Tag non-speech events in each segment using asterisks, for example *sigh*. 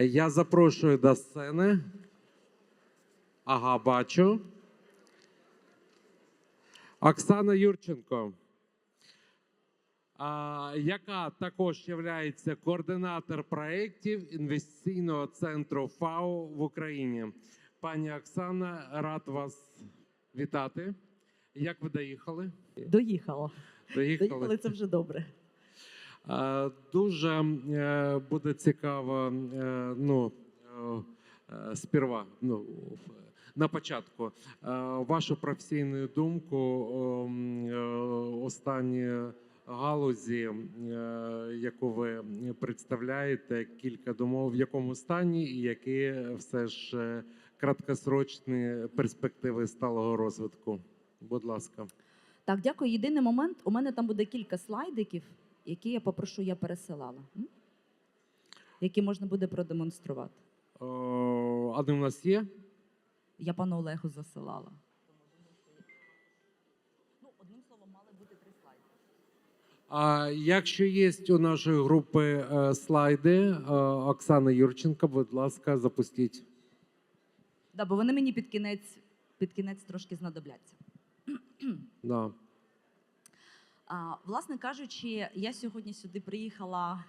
Я запрошую до сцени. Ага, бачу. Оксана Юрченко, яка також є координатор проєктів інвестиційного центру ФАО в Україні. Пані Оксана, рад вас вітати. Як ви доїхали? Доїхала. Доїхали. Доїхали це вже добре. Е, Дуже е, буде цікаво, е, ну, сперва, ну, на початку, вашу професійну думку останні галузі, яку ви представляєте, кілька думов, в якому стані і які все ж краткосрочні перспективи сталого розвитку. Будь ласка. Так, дякую. Єдиний момент, у мене там буде кілька слайдиків, які я попрошу, я пересилала. Які можна буде продемонструвати. Е, Вони у нас є? Я пану Олегу засилала. Ну, одним словом, мали бути три слайди. А якщо є у нашої групи е, слайди, е, Оксана Юрченко, будь ласка, запустіть. Да, бо вони мені під кінець, під кінець трошки знадобляться. Да. А, власне кажучи, я сьогодні сюди приїхала.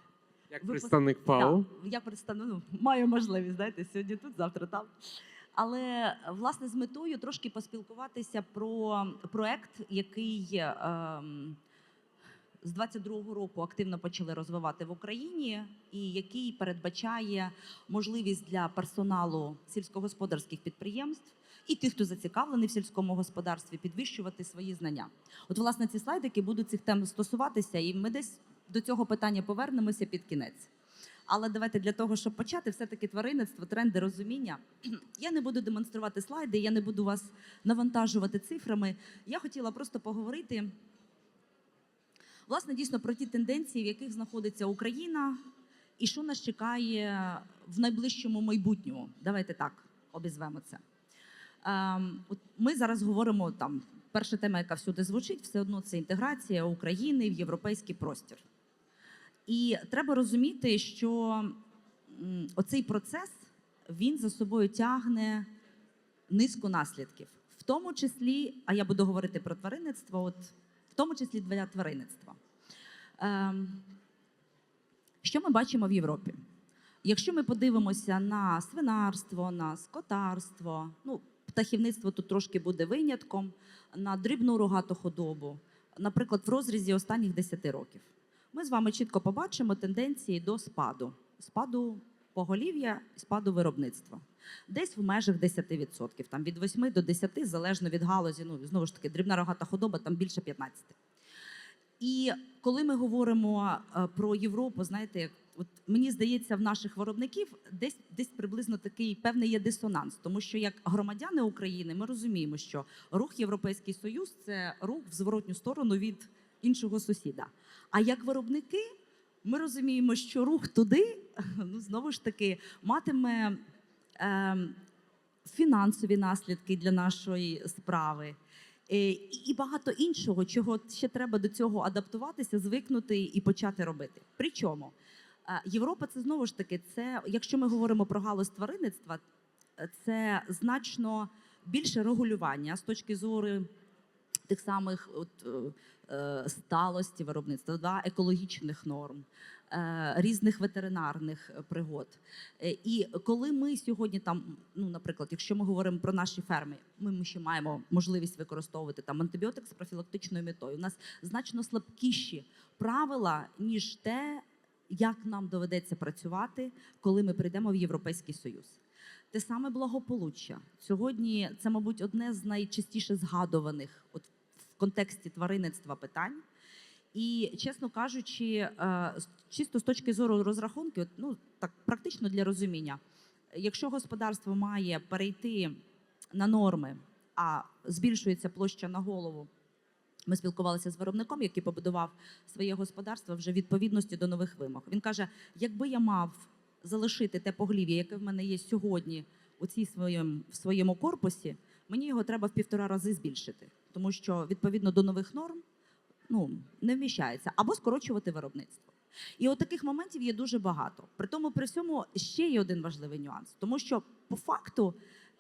Як Ви представник ФАО. Да, я представну, ну, маю можливість, знаєте, сьогодні тут, завтра там. Але власне з метою трошки поспілкуватися про проект, який ем, з 22-го року активно почали розвивати в Україні, і який передбачає можливість для персоналу сільськогосподарських підприємств і тих, хто зацікавлений в сільському господарстві, підвищувати свої знання. От, власне, ці слайдики будуть цих тем стосуватися, і ми десь до цього питання повернемося під кінець. Але давайте для того, щоб почати, все-таки тваринництво, тренди, розуміння. *clears throat* Я не буду демонструвати слайди, я не буду вас навантажувати цифрами. Я хотіла просто поговорити власне дійсно про ті тенденції, в яких знаходиться Україна, і що нас чекає в найближчому майбутньому. Давайте так обізвемо це. Ем, ми зараз говоримо там. Перша тема, яка всюди звучить, все одно це інтеграція України в європейський простір. І треба розуміти, що оцей процес він за собою тягне низку наслідків, в тому числі, а я буду говорити про тваринництво, от в тому числі для тваринництва. Ем, що ми бачимо в Європі? Якщо ми подивимося на свинарство, на скотарство, ну, птахівництво тут трошки буде винятком, на дрібну рогату худобу, наприклад, в розрізі останніх 10 років, ми з вами чітко побачимо тенденції до спаду, спаду поголів'я, спаду виробництва. Десь в межах 10%, там від 8 до 10, залежно від галузі, ну знову ж таки, дрібна рогата худоба, там більше 15. І коли ми говоримо е, про Європу, знаєте, от мені здається, в наших виробників десь десь приблизно такий певний є дисонанс, тому що як громадяни України ми розуміємо, що рух Європейський Союз це рух в зворотню сторону від іншого сусіда. А як виробники, ми розуміємо, що рух туди *laughs* ну знову ж таки матиме е, фінансові наслідки для нашої справи. Е, і багато іншого, чого ще треба до цього адаптуватися, звикнути і почати робити. Причому Європа це знову ж таки, це якщо ми говоримо про галузь тваринництва, е, це значно більше регулювання з точки зору тих самих от, е, е, сталості виробництва, да, екологічних норм, е, різних ветеринарних е, пригод. Е, І коли ми сьогодні там, ну, наприклад, якщо ми говоримо про наші ферми, ми, ми ще маємо можливість використовувати там антибіотик з профілактичною метою. У нас значно слабкіші правила, ніж те, як нам доведеться працювати, коли ми прийдемо в Європейський Союз. Те саме благополуччя. Сьогодні це, мабуть, одне з найчастіше згадуваних от в контексті тваринництва питань. І, чесно кажучи, е, чисто з точки зору розрахунки, ну так практично для розуміння, якщо господарство має перейти на норми, а збільшується площа на голову. Ми спілкувалися з виробником, який побудував своє господарство вже в відповідності до нових вимог. Він каже: якби я мав залишити те поглів'я, яке в мене є сьогодні у цій своєму, в своєму корпусі, мені його треба в півтора рази збільшити, тому що відповідно до нових норм ну, не вміщається, або скорочувати виробництво. І от таких моментів є дуже багато. При тому, при всьому ще є один важливий нюанс, тому що по факту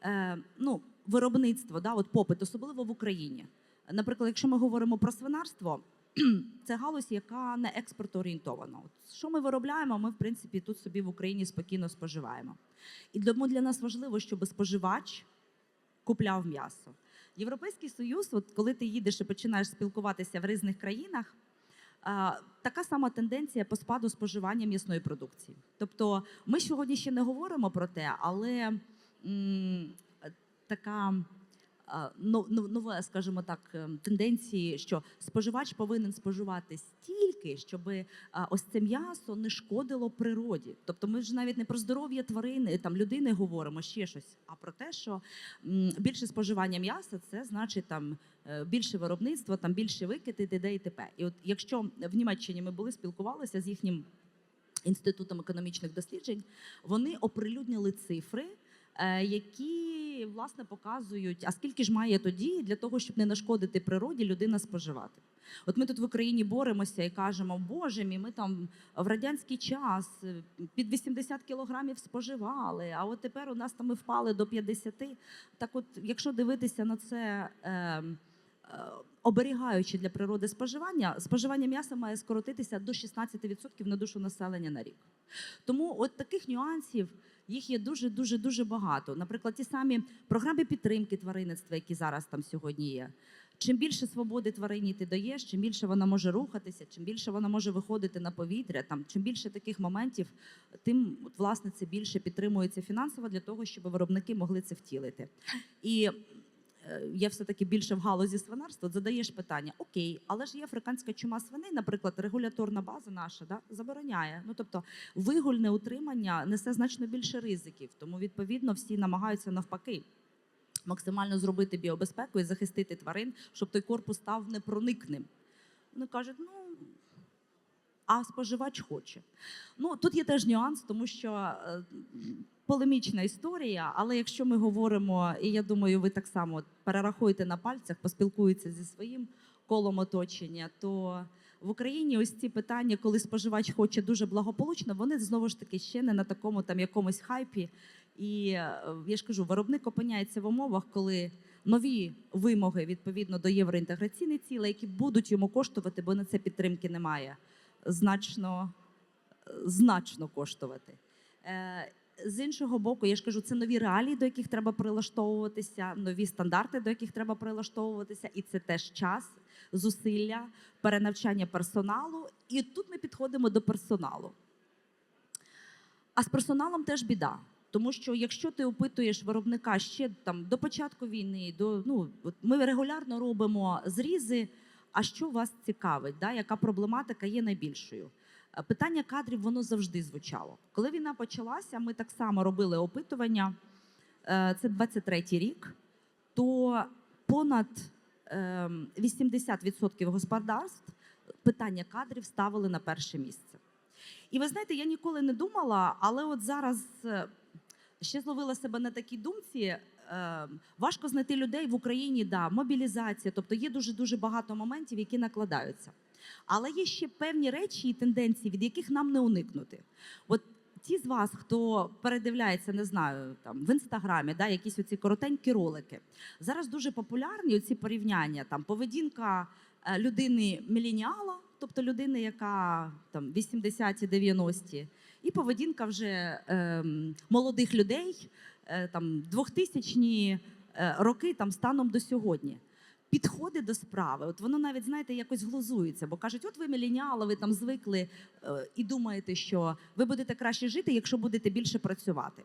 е, ну, виробництво, да, от попит, особливо в Україні. Наприклад, якщо ми говоримо про свинарство, *clears throat* це галузь, яка не експортоорієнтована. От що ми виробляємо, ми в принципі тут собі в Україні спокійно споживаємо. І тому для нас важливо, щоб споживач купляв м'ясо. Європейський союз, от коли ти їдеш і починаєш спілкуватися в різних країнах, така сама тенденція по спаду споживання м'ясної продукції. Тобто, ми сьогодні ще не говоримо про те, але м, така нове, скажімо так, ем, тенденції, що споживач повинен споживати стільки, щоб ось це м'ясо не шкодило природі. Тобто, ми ж навіть не про здоров'я тварини, там людини говоримо ще щось, а про те, що більше споживання м'яса це значить там е, більше виробництва, там більше викиди, т.д. і т.п. І от якщо в Німеччині ми були спілкувалися з їхнім інститутом економічних досліджень, вони оприлюднили цифри. Е, Які власне показують, а скільки ж має тоді для того, щоб не нашкодити природі, людина споживати. От ми тут в Україні боремося і кажемо, боже мій, ми там в радянський час е, під 80 кілограмів споживали, а от тепер у нас там ми впали до 50. Так, от, якщо дивитися на це. Е, е, Оберігаючи для природи споживання, споживання м'яса має скоротитися до 16% на душу населення на рік. Тому от таких нюансів їх є дуже дуже дуже багато. Наприклад, ті самі програми підтримки тваринництва, які зараз там сьогодні є. Чим більше свободи тварині ти даєш, чим більше вона може рухатися, чим більше вона може виходити на повітря, там чим більше таких моментів, тим власне це більше підтримується фінансово для того, щоб виробники могли це втілити. І е, я все-таки більше в галузі свинарства, задаєш питання: окей, але ж є африканська чума свиней, наприклад, регуляторна база наша да, забороняє. Ну тобто вигульне утримання несе значно більше ризиків, тому відповідно всі намагаються навпаки. Максимально зробити біобезпеку і захистити тварин, щоб той корпус став непроникним. Вони кажуть, ну а споживач хоче. Ну тут є теж нюанс, тому що е, полемічна історія, але якщо ми говоримо, і я думаю, ви так само перерахуєте на пальцях, поспілкуєтеся зі своїм колом оточення, то в Україні ось ці питання, коли споживач хоче дуже благополучно, вони знову ж таки ще не на такому там якомусь хайпі. І е, я ж кажу, виробник опиняється в умовах, коли нові вимоги відповідно до євроінтеграційних цілей, які будуть йому коштувати, бо на це підтримки немає, значно, значно коштувати. Е, З іншого боку, я ж кажу, це нові реалії, до яких треба прилаштовуватися, нові стандарти, до яких треба прилаштовуватися, і це теж час, зусилля, перенавчання персоналу. І тут ми підходимо до персоналу. А з персоналом теж біда. Тому що якщо ти опитуєш виробника ще там до початку війни, до ну ми регулярно робимо зрізи. А що вас цікавить? Да? Яка проблематика є найбільшою? Е, Питання кадрів воно завжди звучало. Коли війна почалася, ми так само робили опитування. е, Це 23-й рік. То понад ем, 80% господарств питання кадрів ставили на перше місце. І ви знаєте, я ніколи не думала, але от зараз е, ще зловила себе на такій думці. е, Важко знайти людей в Україні, да, мобілізація, тобто є дуже дуже багато моментів, які накладаються. Але є ще певні речі і тенденції, від яких нам не уникнути. От ті з вас, хто передивляється, не знаю, там в інстаграмі, да, якісь оці коротенькі ролики. Зараз дуже популярні ці порівняння. Там поведінка е, людини міленіала, тобто людини, яка там 80-ті, 90-ті, і поведінка вже ем, молодих людей, е, там 2000-ні е, роки там станом до сьогодні. Підходи до справи, от воно навіть знаєте якось глузується, бо кажуть, от ви міленіали, ви там звикли е, і думаєте, що ви будете краще жити, якщо будете більше працювати.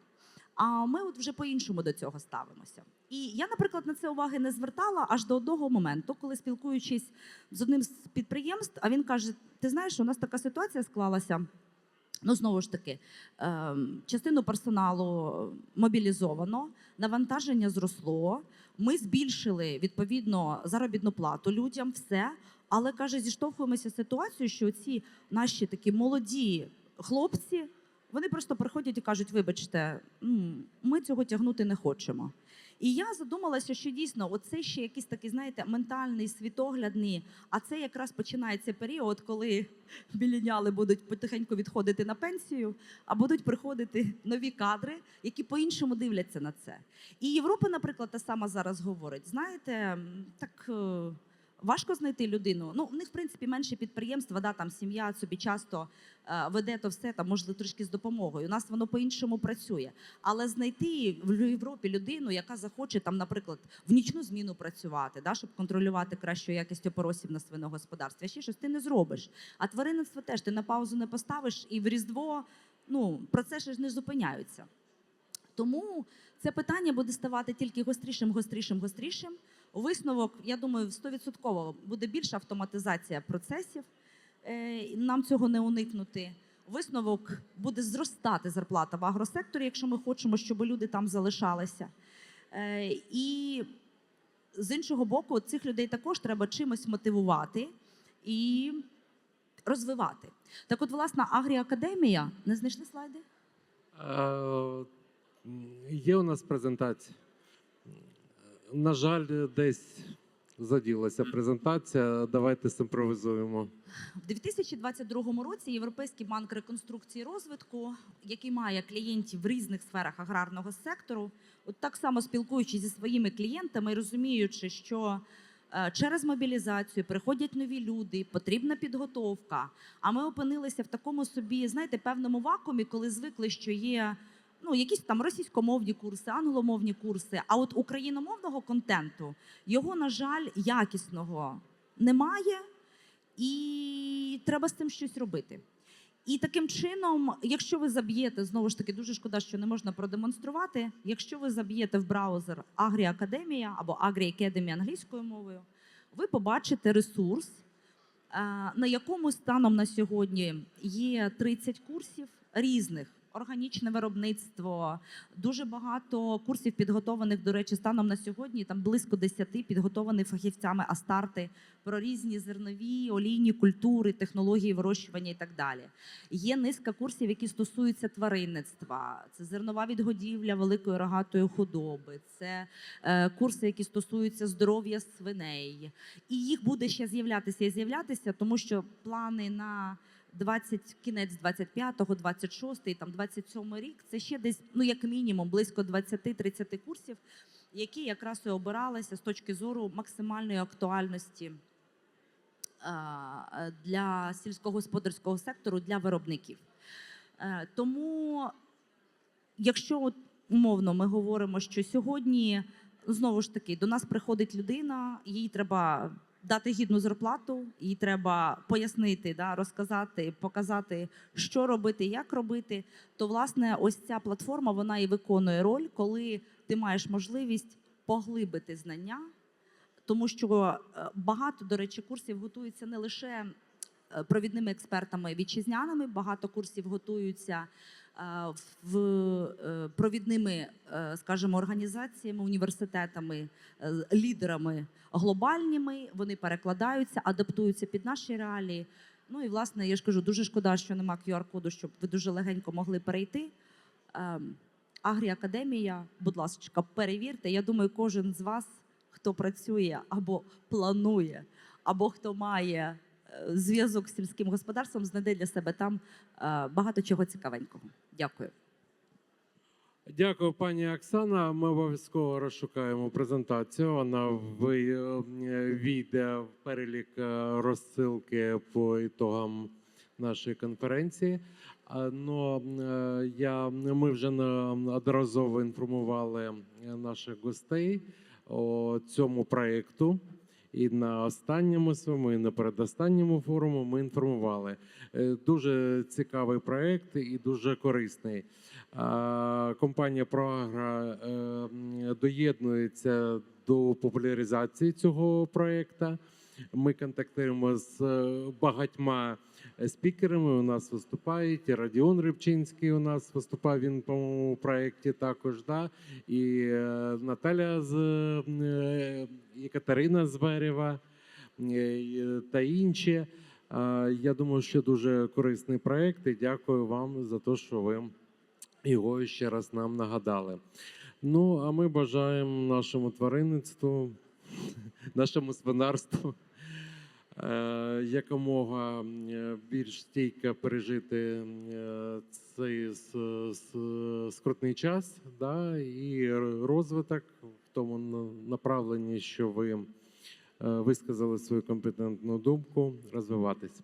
А ми от вже по-іншому до цього ставимося. І я, наприклад, на це уваги не звертала аж до одного моменту, коли спілкуючись з одним з підприємств, а він каже: Ти знаєш, у нас така ситуація склалася. Ну, знову ж таки, ем, частину персоналу мобілізовано, навантаження зросло. Ми збільшили відповідно заробітну плату людям, все. Але каже, зіштовхуємося з ситуацією, що ці наші такі молоді хлопці Вони просто приходять і кажуть: вибачте, ми цього тягнути не хочемо. І я задумалася, що дійсно оце ще якийсь такий, знаєте, ментальний, світоглядний. А це якраз починається період, коли біліняли будуть потихеньку відходити на пенсію, а будуть приходити нові кадри, які по-іншому дивляться на це. І Європа, наприклад, та сама зараз говорить: знаєте, так. Важко знайти людину. Ну, в них, в принципі, менше підприємства, да, там сім'я собі часто е, веде то все, там, можливо, трішки з допомогою. У нас воно по-іншому працює. Але знайти в Європі людину, яка захоче, там, наприклад, в нічну зміну працювати, да, щоб контролювати кращу якість опоросів на свиногосподарстві, ще щось ти не зробиш. А тваринництво теж ти на паузу не поставиш, і в Різдво ну, процеси ж не зупиняються. Тому це питання буде ставати тільки гострішим, гострішим, гострішим. Висновок, я думаю, 100% буде більша автоматизація процесів. Е, Нам цього не уникнути. Висновок буде зростати зарплата в агросекторі, якщо ми хочемо, щоб люди там залишалися. Е, І з іншого боку, цих людей також треба чимось мотивувати і розвивати. Так, от, власна агріакадемія, не знайшли слайди? Е, Є у нас презентація. На жаль, десь заділася презентація. Давайте симпровізуємо. В 2022 році Європейський банк реконструкції і розвитку, який має клієнтів в різних сферах аграрного сектору, от так само спілкуючись зі своїми клієнтами і розуміючи, що е, через мобілізацію приходять нові люди, потрібна підготовка. А ми опинилися в такому собі, знаєте, певному вакуумі, коли звикли, що є. Ну, якісь там російськомовні курси, англомовні курси. А от україномовного контенту його, на жаль, якісного немає і треба з цим щось робити. І таким чином, якщо ви заб'єте, знову ж таки, дуже шкода, що не можна продемонструвати. Якщо ви заб'єте в браузер Agri Academia або Agri Academy англійською мовою, ви побачите ресурс, е, на якому станом на сьогодні є 30 курсів різних. Органічне виробництво, дуже багато курсів підготованих, до речі, станом на сьогодні, там близько 10 підготованих фахівцями Астарти про різні зернові, олійні культури, технології вирощування і так далі. Є низка курсів, які стосуються тваринництва. Це зернова відгодівля великої рогатої худоби, це е, курси, які стосуються здоров'я свиней. І їх буде ще з'являтися і з'являтися, тому що плани на 20, кінець 25-го, 26-й, там 27-й рік, це ще десь, ну як мінімум, близько 20-30 курсів, які якраз і обиралися з точки зору максимальної актуальності для сільськогосподарського сектору, для виробників. Е, Тому, якщо умовно ми говоримо, що сьогодні знову ж таки до нас приходить людина, їй треба дати гідну зарплату, їй треба пояснити, да, розказати, показати, що робити, як робити. То власне, ось ця платформа вона і виконує роль, коли ти маєш можливість поглибити знання, тому що е, багато, до речі, курсів готується не лише провідними експертами вітчизняними, багато курсів готуються е, в е, провідними, е, скажімо, організаціями, університетами, е, лідерами глобальними. Вони перекладаються, адаптуються під наші реалії. Ну і власне, я ж кажу, дуже шкода, що нема QR-коду, щоб ви дуже легенько могли перейти. Ем, Агріакадемія, будь ласка, перевірте. Я думаю, кожен з вас, хто працює або планує, або хто має е, зв'язок з сільським господарством, знайде для себе там е, багато чого цікавенького. Дякую. Дякую, пані Оксана. Ми обов'язково розшукаємо презентацію. Вона е, війде в перелік е, розсилки по ітогам нашої конференції. Е, я ми вже неодноразово інформували наших гостей о цьому проєкту. І на останньому своєму, і на передостанньому форуму ми інформували. Е, Дуже цікавий проєкт і дуже корисний. Компанія Проагра е, доєднується до популяризації цього проєкту. Ми контактуємо з е, багатьма спікерами. У нас виступають Радіон Рибчинський. У нас виступав він по моєму проєкті також. Да? І е, Наталя з е, Катерина Зверєва е, та інші. Е, Я думаю, що дуже корисний проект, і дякую вам за те, що ви його ще раз нам нагадали. Ну, а ми бажаємо нашому тваринництву, нашому свинарству е, якомога е, більш стійко пережити е, цей скрутний час, да, і розвиток в тому направленні, що ви висказали свою компетентну думку, розвиватись.